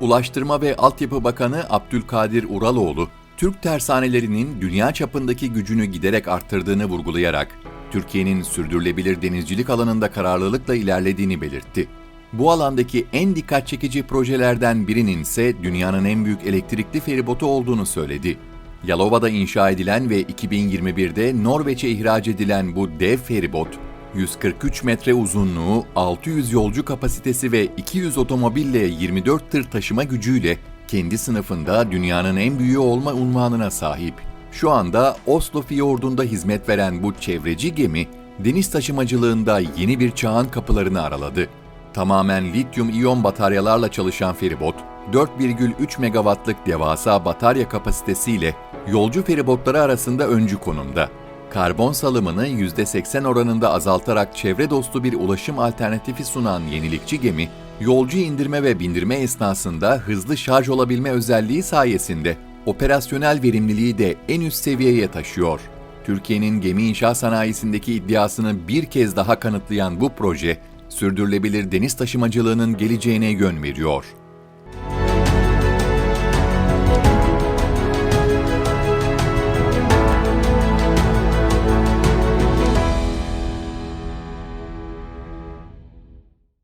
Ulaştırma ve Altyapı Bakanı Abdülkadir Uraloğlu, Türk tersanelerinin dünya çapındaki gücünü giderek arttırdığını vurgulayarak, Türkiye'nin sürdürülebilir denizcilik alanında kararlılıkla ilerlediğini belirtti. Bu alandaki en dikkat çekici projelerden birinin ise dünyanın en büyük elektrikli feribotu olduğunu söyledi. Yalova'da inşa edilen ve 2021'de Norveç'e ihraç edilen bu dev feribot, 143 metre uzunluğu, 600 yolcu kapasitesi ve 200 otomobille 24 tır taşıma gücüyle kendi sınıfında dünyanın en büyüğü olma unvanına sahip. Şu anda Oslo Fiyordu'nda hizmet veren bu çevreci gemi, deniz taşımacılığında yeni bir çağın kapılarını araladı. Tamamen lityum-iyon bataryalarla çalışan feribot, 4,3 megawattlık devasa batarya kapasitesiyle yolcu feribotları arasında öncü konumda. Karbon salımını %80 oranında azaltarak çevre dostu bir ulaşım alternatifi sunan yenilikçi gemi, yolcu indirme ve bindirme esnasında hızlı şarj olabilme özelliği sayesinde operasyonel verimliliği de en üst seviyeye taşıyor. Türkiye'nin gemi inşa sanayisindeki iddiasını bir kez daha kanıtlayan bu proje, sürdürülebilir deniz taşımacılığının geleceğine yön veriyor.